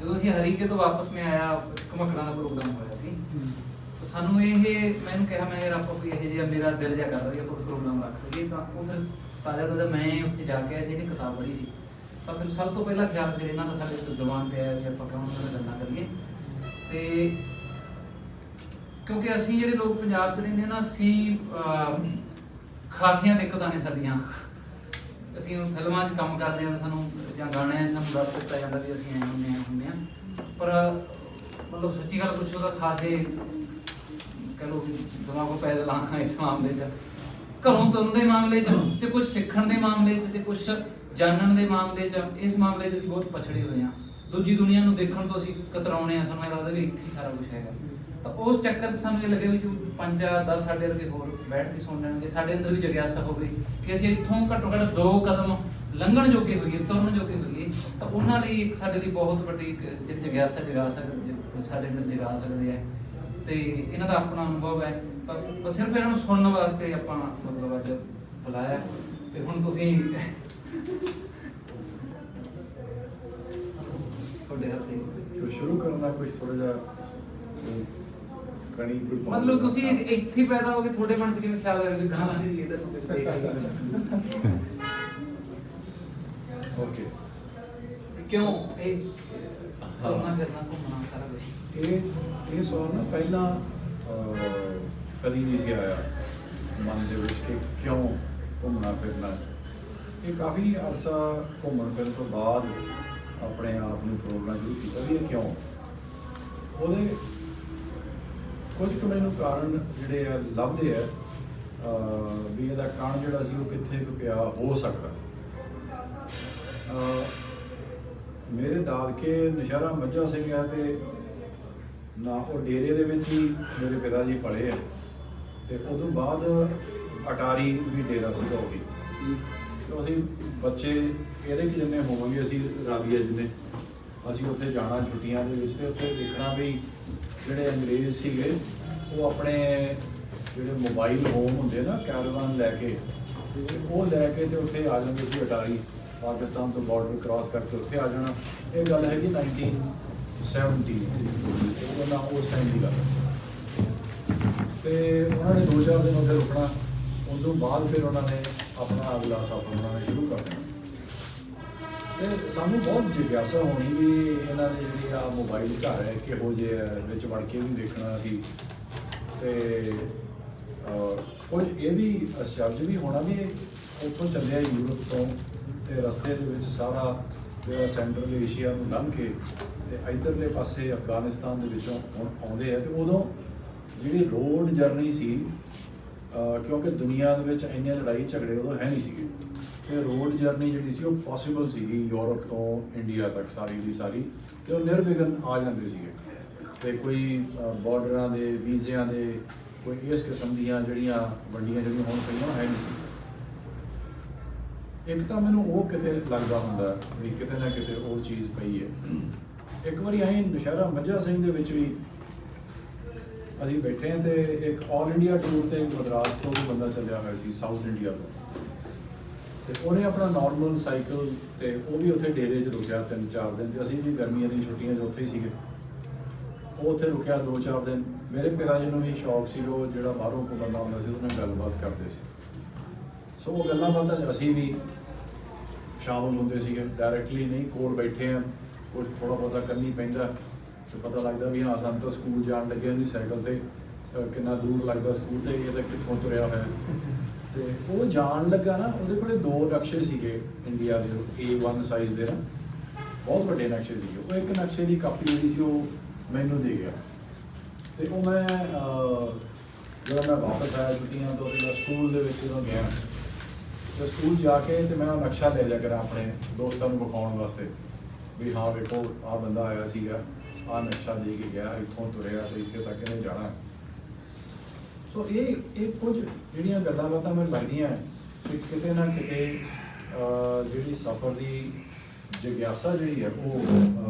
ਜਦੋਂ ਅਸੀਂ ਹਰੀਕੇ ਤੋਂ ਵਾਪਸ ਮੈਂ ਆਇਆ ਘਮਕੜਾਂ ਦਾ ਪ੍ਰੋਗਰਾਮ ਹੋਇਆ ਸੀ। ਤਾਂ ਸਾਨੂੰ ਇਹ ਮੈਨੂੰ ਕਿਹਾ ਮੈਂ ਯਾਰ ਆਪਾਂ ਕੋਈ ਇਹ ਜਿਹਾ ਮੇਰਾ ਦਿਲ ਜਿਹਾ ਕਰਦਾ ਵੀ ਆਪਾਂ ਪ੍ਰੋਗਰਾਮ ਰੱਖ ਲਈਏ ਤਾਂ ਉਹ ਫਿਰ ਤਾਜ਼ਾ ਤਾਜ਼ਾ ਮੈਂ ਉੱਥੇ ਜਾ ਕੇ ਆਇਆ ਸੀ ਇਹਨੇ ਕਿਤਾਬ ਪੜ੍ਹੀ ਸੀ। ਤਾਂ ਫਿਰ ਸਭ ਤੋਂ ਪਹਿਲਾਂ ਖਿਆਲ ਫਿਰ ਇਹਨਾਂ ਦਾ ਸਾਡੇ ਜ਼ੁਬਾਨ ਤੇ ਆਇਆ ਵੀ ਆਪਾਂ ਕਿਉਂ ਉਹਨਾਂ ਨਾਲ ਗੱਲਾਂ ਕਰੀਏ। ਤੇ ਕਿਉਂਕਿ ਅਸੀਂ ਜਿਹੜੇ ਲੋਕ ਪੰਜਾਬ 'ਚ ਰਹਿੰਦੇ ਨਾ ਅਸੀਂ ਖਾਸੀਆਂ ਦਿੱਕਤਾਂ ਨੇ ਸਾਡੀਆਂ। ਅਸੀਂ ਹੁਣ ਫਿਲਮਾਂ 'ਚ ਕੰਮ ਕਰਦੇ ਹਾਂ ਤਾਂ ਸਾਨੂੰ ਜਾਂ ਗਾਣਿਆਂ 'ਚ ਸਾਨੂੰ ਦੱਸ ਦਿੱਤਾ ਜਾਂਦਾ ਵੀ ਅਸੀਂ ਐਂ ਹੁੰਦੇ ਆ ਹੁੰਦੇ ਆ ਪਰ ਮਤਲਬ ਸੱਚੀ ਗੱਲ ਪੁੱਛੋ ਤਾਂ ਖਾਸੇ ਕਹ ਲੋ ਦਿਮਾਗੋਂ ਪੈਦਲ ਆਣਾ ਇਸ ਮਾਮਲੇ 'ਚ। ਘਰੋਂ ਤੁਰਨ ਦੇ ਮਾਮਲੇ 'ਚ ਤੇ ਕੁਝ ਸਿੱਖਣ ਦੇ ਮਾਮਲੇ 'ਚ ਤੇ ਕੁਝ ਜਾਣਨ ਦੇ ਮਾਮਲੇ 'ਚ ਇਸ ਮਾਮਲੇ 'ਚ ਅਸੀਂ ਬਹੁਤ ਪਛੜੇ ਹੋਏ ਹਾਂ। ਦੂਜੀ ਦੁਨੀਆ ਨੂੰ ਦੇਖਣ ਤੋਂ ਅਸੀਂ ਕਤਰਾਉਣੇ ਆ ਸਾਨੂੰ ਇਹ ਲੱਗਦਾ ਵੀ ਇੱਥੇ ਸਾਰਾ ਕੁਝ ਹੈਗਾ। ਤਾਂ ਉਸ ਚੱਕਰ 'ਚ ਸਾਨੂੰ ਇਹ ਲੱਗਿਆ ਵੀ ਜੋ ਪੰਜ ਚਾਰ 10 ਸਾਡੇ ਵਰਗੇ ਹੋਰ ਬੈਠ ਕੇ ਸੁਣ ਲੈਣਗੇ, ਸਾਡੇ ਅੰਦਰ ਵੀ ਜਗਿਆਸਾ ਹੋ ਕਿ ਅਸੀਂ ਇੱਥੋਂ ਘੱਟੋ ਘੱਟ ਦੋ ਕਦਮ ਲੰਘਣ ਜੋਗੇ ਹੋਈਏ, ਤੁਰਨ ਜੋਗੇ ਹੋਈਏ, ਤਾਂ ਉਹਨਾਂ ਲਈ ਇੱਕ ਸਾਡੇ ਲਈ ਬਹੁਤ ਵੱਡੀ ਜਿਹੜੀ ਜਗਿਆਸਾ ਜਗਾ ਸਕਦੇ ਸਾਡੇ ਅੰਦਰ ਜਗਾ ਸਕਦੇ ਆ ਤੇ ਇਹਨਾਂ ਦਾ ਆਪਣਾ ਅਨੁਭਵ ਹੈ। ਬਸ ਸਿਰਫ ਇਹਨਾਂ ਨੂੰ ਸੁਣਨ ਵਾਸਤੇ ਆਪਾਂ ਮਤਲਬ ਅੱਜ ਬੁਲਾਇਆ। ਤੇ ਹੁਣ ਤੁਸੀਂ ਤੁਹਾਡੇ ਹੱਥੇ ਤੋ ਸ਼ੁਰੂ ਕਰਨ ਦਾ ਕੁਝ ਥੋੜਾ ਜਿਹਾ ਕਣੀ ਕੋਈ ਪਾਉਣ ਮਤਲਬ। ਤੁਸੀਂ ਇੱਥੇ ਪੈਦਾ ਹੋ ਕੇ ਤੁਹਾਡੇ ਮਨ ਚ ਕਿਵੇਂ ਖਿਆਲ ਆਇਆ ਵੀ ਗਾਣਾ ਦੀ ਇਹਦਾ ਨੂੰ ਕਿਤੇ ਦੇਖ ਓਕੇ। ਕਿਉਂ? ਇਹ ਕਰਨਾ ਕਰਨਾ ਘੁੰਮਣਾ ਸਾਰਾ ਕੁਝ ਇਹ ਇਹ ਸਵਾਲ ਨਾ ਪਹਿਲਾਂ ਕਦੀ ਨਹੀਂ ਸੀ ਆਇਆ ਮਨ ਦੇ ਵਿੱਚ ਕਿ ਕਿਉਂ ਘੁੰਮਣਾ ਫਿਰਨਾ। ਇਹ ਕਾਫੀ ਅਰਸਾ ਘੁੰਮਣ ਫਿਰਨ ਤੋਂ ਬਾਅਦ ਆਪਣੇ ਆਪ ਨੂੰ ਪ੍ਰੋਗਰਾਮ ਸ਼ੁਰੂ ਕੀਤਾ ਵੀ ਇਹ ਕਿਉਂ? ਉਹਦੇ ਕੁਝ ਕੁ ਮੈਨੂੰ ਕਾਰਨ ਜਿਹੜੇ ਆ ਲੱਭਦੇ ਆ ਵੀ ਇਹਦਾ ਕਾਰਨ ਜਿਹੜਾ ਸੀ ਉਹ ਕਿੱਥੇ ਕੁ ਪਿਆ ਹੋ ਸਕਦਾ। ਮੇਰੇ ਦਾਦਕੇ ਨਸ਼ਹਿਰਾ ਮੱਝਾ ਸਿੰਘ ਹੈ ਤੇ ਨਾ ਉਹ ਡੇਰੇ ਦੇ ਵਿੱਚ ਹੀ ਮੇਰੇ ਪਿਤਾ ਜੀ ਪਲੇ ਆ। ਤੇ ਉਦੋਂ ਬਾਅਦ ਅਟਾਰੀ ਵੀ ਡੇਰਾ ਸੀਗਾ ਉਹ ਵੀ। ਤੇ ਅਸੀਂ ਬੱਚੇ ਇਹਦੇ ਕਿ ਜਿੰਨੇ ਹੋਵਾਂਗੇ ਅਸੀਂ ਰਾਲੀਆ ਜਿੰਨੇ। ਅਸੀਂ ਉੱਥੇ ਜਾਣਾ ਛੁੱਟੀਆਂ ਦੇ ਵਿੱਚ ਤੇ ਉੱਥੇ ਦੇਖਣਾ ਵੀ ਜਿਹੜੇ ਅੰਗਰੇਜ਼ ਸੀਗੇ, ਉਹ ਆਪਣੇ ਜਿਹੜੇ ਮੋਬਾਈਲ ਹੋਮ ਹੁੰਦੇ ਨਾ ਕੈਰਵਾਨ ਲੈ ਕੇ, ਤੇ ਉਹ ਲੈ ਕੇ ਤੇ ਉੱਥੇ ਆ ਜਾਂਦੇ ਸੀ ਅਟਾਰੀ, ਪਾਕਿਸਤਾਨ ਤੋਂ ਬਾਰਡਰ ਕ੍ਰਾਸ ਕਰਕੇ ਉੱਥੇ ਆ ਜਾਣਾ ਇਹ ਗੱਲ ਹੈਗੀ 1970 ਉਹਨਾਂ ਉਸ ਟਾਈਮ ਦੀ ਗੱਲ ਹੈ। ਤੇ ਉਹਨਾਂ ਨੇ ਦੋ ਚਾਰ ਦਿਨ ਉੱਥੇ ਰੁਕਣਾ, ਉਸ ਤੋਂ ਬਾਅਦ ਫਿਰ ਉਹਨਾਂ ਨੇ ਆਪਣਾ ਅਗਲਾ ਸਫ਼ਰ ਉਹਨਾਂ ਨੇ ਸ਼ੁਰੂ ਕਰ ਦੇਣਾ ਤੇ ਸਾਨੂੰ ਬਹੁਤ ਜਿਗਿਆਸਾ ਹੋਣੀ ਵੀ ਇਹਨਾਂ ਦੇ ਜਿਹੜੇ ਆ ਮੋਬਾਈਲ ਘਰ ਹੈ ਕਿਹੋ ਜਿਹੇ ਹੈ ਵਿੱਚ ਵੜ ਕੇ ਵੀ ਦੇਖਣਾ ਸੀ। ਤੇ ਉਹ ਇਹ ਵੀ ਅਸ਼ਚਰਜ ਵੀ ਹੋਣਾ ਵੀ ਉੱਥੋਂ ਚੱਲਿਆ ਯੂਰਪ ਤੋਂ ਤੇ ਰਸਤੇ ਦੇ ਵਿੱਚ ਸਾਰਾ ਜਿਹੜਾ ਸੈਂਟਰਲ ਏਸ਼ੀਆ ਨੂੰ ਲੰਘ ਕੇ ਤੇ ਇਧਰਲੇ ਪਾਸੇ ਅਫਗਾਨਿਸਤਾਨ ਦੇ ਵਿੱਚੋਂ ਹੁਣ ਆਉਂਦੇ ਆ ਤੇ ਉਦੋਂ ਜਿਹੜੀ ਰੋਡ ਜਰਨੀ ਸੀ ਕਿਉਂਕਿ ਦੁਨੀਆ ਦੇ ਵਿੱਚ ਇੰਨੇ ਲੜਾਈ ਝਗੜੇ ਉਦੋਂ ਹੈ ਨਹੀਂ ਸੀਗੇ। ਤੇ ਰੋਡ ਜਰਨੀ ਜਿਹੜੀ ਸੀ ਉਹ ਪੋਸੀਬਲ ਸੀਗੀ ਯੂਰਪ ਤੋਂ ਇੰਡੀਆ ਤੱਕ ਸਾਰੀ ਦੀ ਸਾਰੀ ਤੇ ਉਹ ਨਿਰਵਿਘਨ ਆ ਜਾਂਦੇ ਸੀਗੇ। ਤੇ ਕੋਈ ਬਾਰਡਰਾਂ ਦੇ, ਵੀਜ਼ਿਆਂ ਦੇ, ਕੋਈ ਇਸ ਕਿਸਮ ਦੀਆਂ ਜਿਹੜੀਆਂ ਵੱਡੀਆਂ ਜਿਹੜੀਆਂ ਹੋਣ ਪਈਆਂ ਹੈ ਨਹੀਂ ਸੀ। ਇੱਕ ਤਾਂ ਮੈਨੂੰ ਉਹ ਕਿਤੇ ਲੱਗਦਾ ਹੁੰਦਾ ਵੀ ਕਿਤੇ ਨਾ ਕਿਤੇ ਉਹ ਚੀਜ਼ ਪਈ ਹੈ। ਇੱਕ ਵਾਰੀ ਅਸੀਂ ਨਸ਼ਹਿਰਾ ਮੱਝਾ ਸਿੰਘ ਦੇ ਵਿੱਚ ਵੀ ਅਸੀਂ ਬੈਠੇ ਹਾਂ ਤੇ ਇੱਕ ਆਲ ਇੰਡੀਆ ਟੂਰ ਤੇ ਮਦਰਾਸ ਤੋਂ ਵੀ ਬੰਦਾ ਚੱਲਿਆ ਹੋਇਆ ਸੀ ਸਾਊਥ ਇੰਡੀਆ ਤੋਂ। ਤੇ ਉਹਨੇ ਆਪਣਾ ਨਾਰਮਲ ਸਾਈਕਲ ਤੇ ਉਹ ਵੀ ਉੱਥੇ ਡੇਰੇ 'ਚ ਰੁਕਿਆ ਤਿੰਨ ਚਾਰ ਦਿਨ ਤੇ। ਅਸੀਂ ਵੀ ਗਰਮੀਆਂ ਦੀਆਂ ਛੁੱਟੀਆਂ 'ਚ ਉੱਥੇ ਹੀ ਸੀਗੇ। ਉਹ ਉੱਥੇ ਰੁਕਿਆ ਦੋ ਚਾਰ ਦਿਨ। ਮੇਰੇ ਪਿਤਾ ਜੀ ਨੂੰ ਵੀ ਸ਼ੌਕ ਸੀ ਉਹ ਜਿਹੜਾ ਬਾਹਰੋਂ ਕੋਈ ਬੰਦਾ ਆਉਂਦਾ ਸੀ, ਉਹਦੇ ਨਾਲ ਗੱਲਬਾਤ ਕਰਦੇ ਸੀ। ਸੋ ਉਹ ਗੱਲਾਂ ਬਾਤਾਂ ਅਸੀਂ ਵੀ ਸ਼ਾਮਲ ਹੁੰਦੇ ਸੀਗੇ। ਡਾਇਰੈਕਟਲੀ ਨਹੀਂ, ਕੋਲ ਬੈਠੇ ਆ। ਕੁਝ ਥੋੜਾ ਬਹੁਤਾ ਕਰਨੀ ਪੈਂਦਾ। ਤੇ ਪਤਾ ਲੱਗਦਾ ਵੀ ਹਾਂ, ਸਾਨੂੰ ਤਾਂ ਸਕੂਲ ਜਾਣ ਲੱਗਿਆ ਨਹੀਂ ਸਾਈਕਲ ਤੇ। ਕਿੰਨਾ ਦੂਰ ਲੱਗਦਾ ਸਕੂਲ ਤੇ, ਇਹ ਤਾਂ ਕਿੱਥੋਂ ਤੁਰਿਆ ਹੋਇਆ। ਤੇ ਉਹ ਜਾਣ ਲੱਗਾ ਨਾ ਉਹਦੇ ਕੋਲੇ ਦੋ ਨਕਸ਼ੇ ਸੀਗੇ ਇੰਡੀਆ ਦੇ A1 ਸਾਈਜ਼ ਦੇ ਨਾ। ਬਹੁਤ ਵੱਡੇ ਨਕਸ਼ੇ ਸੀਗੇ। ਉਹ ਇੱਕ ਨਕਸ਼ੇ ਦੀ ਕਾਪੀ ਜਿਹੜੀ ਸੀ ਉਹ ਮੈਨੂੰ ਦੇ ਗਿਆ। ਤੇ ਉਹ ਮੈਂ ਅਹ, ਜਦੋਂ ਮੈਂ ਵਾਪਸ ਆਇਆ ਛੁੱਟੀਆਂ ਤੋਂ ਤੇ ਸਕੂਲ ਦੇ ਵਿੱਚ ਜਦੋਂ ਗਿਆ ਤੇ ਸਕੂਲ ਜਾ ਕੇ ਤੇ ਮੈਂ ਉਹ ਨਕਸ਼ਾ ਲੈ ਲਿਆ ਕਰਾਂ ਆਪਣੇ ਦੋਸਤਾਂ ਨੂੰ ਵਿਖਾਉਣ ਵਾਸਤੇ। ਵੀ ਹਾਂ ਵੇਖੋ ਆਹ ਬੰਦਾ ਆਇਆ ਸੀਗਾ ਆਹ ਨਕਸ਼ਾ ਦੇ ਕੇ ਗਿਆ ਇੱਥੋਂ ਤੁਰਿਆ ਤੇ ਇੱਥੇ ਤੱਕ ਇਹਨੇ ਜਾਣਾ। ਸੋ ਇਹ ਇਹ ਕੁਝ ਜਿਹੜੀਆਂ ਗੱਲਾਂ ਬਾਤਾਂ ਮੈਨੂੰ ਲੱਗਦੀਆਂ ਕਿ ਕਿਤੇ ਨਾ ਕਿਤੇ ਅਹ, ਜਿਹੜੀ ਸਫ਼ਰ ਦੀ ਜਿਗਿਆਸਾ ਜਿਹੜੀ ਹੈ ਉਹ ਅਹ,